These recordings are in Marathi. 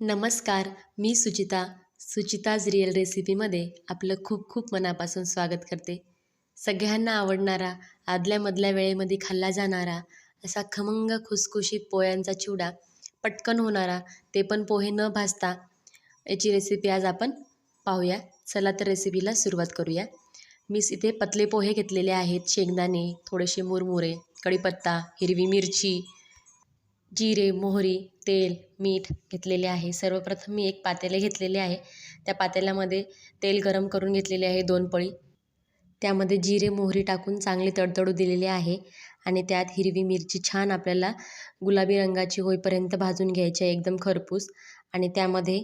नमस्कार मी सुचिता. सुचिताज रिअल रेसिपीमध्ये आपलं खूप खूप मनापासून स्वागत करते. सगळ्यांना आवडणारा आदल्यामधल्या वेळेमध्ये खाल्ला जाणारा असा खमंग खुसखुशीत पोह्यांचा चिवडा पटकन होणारा ते पण पोहे न भाजता याची रेसिपी आज आपण पाहूया. चला तर रेसिपीला सुरुवात करूया. मी इथे पतले पोहे घेतलेले आहेत. शेंगदाणे थोडेसे मुरमुरे कढीपत्ता हिरवी मिरची जिरे मोहरी तेल मीठ घेतलेले आहे. सर्वप्रथम मी एक पातेले घेतलेले आहे. त्या पातेल्यामध्ये तेल गरम करून घेतलेले आहे दोन पळी. त्यामध्ये जिरे मोहरी टाकून चांगली तडतडू दिलेली आहे आणि त्यात हिरवी मिरची छान आपल्याला गुलाबी रंगाची होईपर्यंत भाजून घ्यायची आहे एकदम खरपूस. आणि त्यामध्ये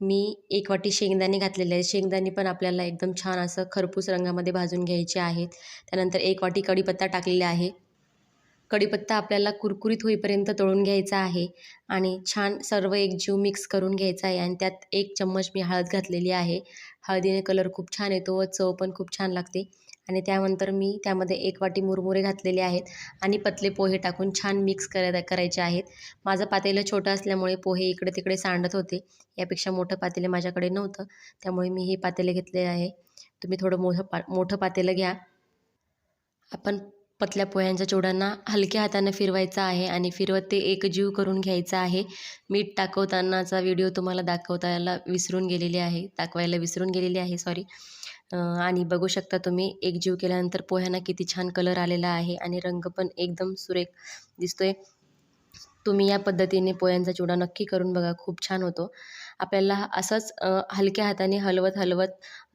मी एक वाटी शेंगदाणे घातलेले आहेत. शेंगदाणे पण आपल्याला एकदम छान असं खरपूस रंगामध्ये भाजून घ्यायचे आहेत. त्यानंतर एक वाटी कढीपत्ता टाकलेला आहे. कढीपत्ता आपल्याला कुरकुरीत होईपर्यंत तळून घ्यायचा आहे आणि छान सर्व एक जीव मिक्स करून घ्यायचा आहे आणि त्यात एक चम्मच मी हळद घातलेली आहे. हळदीने कलर खूप छान येतो व चव पण खूप छान लागते. आणि त्यानंतर मी त्यामध्ये एक वाटी मुरमुरे घातलेले आहेत आणि पतले पोहे टाकून छान मिक्स कराय करायचे आहेत. माझं पातेलं छोटं असल्यामुळे पोहे इकडे तिकडे सांडत होते. यापेक्षा मोठं पातेलं माझ्याकडे नव्हतं. त्यामुळे मी हे पातेले घेतले आहे. तुम्ही थोडं मोठं पा मोठं पातेलं घ्या. आपण पतल्या पोह्यांच्या चिवड्यांना हलक्या हाताने फिरवायचा आहे आणि फिरवत ते एकजीव करून घ्यायचा आहे. मीठ टाकवतानाचा व्हिडिओ तुम्हाला दाखवतायला विसरून गेलेले आहे. दाखवायला विसरून गेलेली आहे सॉरी आणि बघू शकता तुम्ही एकजीव केल्यानंतर पोह्यांना किती छान कलर आलेला आहे आणि रंग पण एकदम सुरेख दिसतोय. तुम्ही या पद्धतीने पोह्यांचा चिवडा नक्की करून बघा खूप छान होतो. आपल्याला असंच हलक्या हाताने हलवत हलवत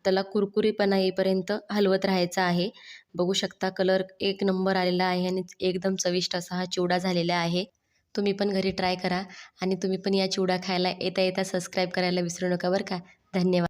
त्याला कुरकुरीपणा येईपर्यंत हलवत राहायचं आहे. बघू शकता कलर एक नंबर आलेला आहे आणि एकदम चविष्ट असा हा चिवडा झालेला आहे. तुम्ही पण घरी ट्राय करा आणि तुम्ही पण या चिवडा खायला येता येता सबस्क्राईब करायला विसरू नका बरं का? धन्यवाद.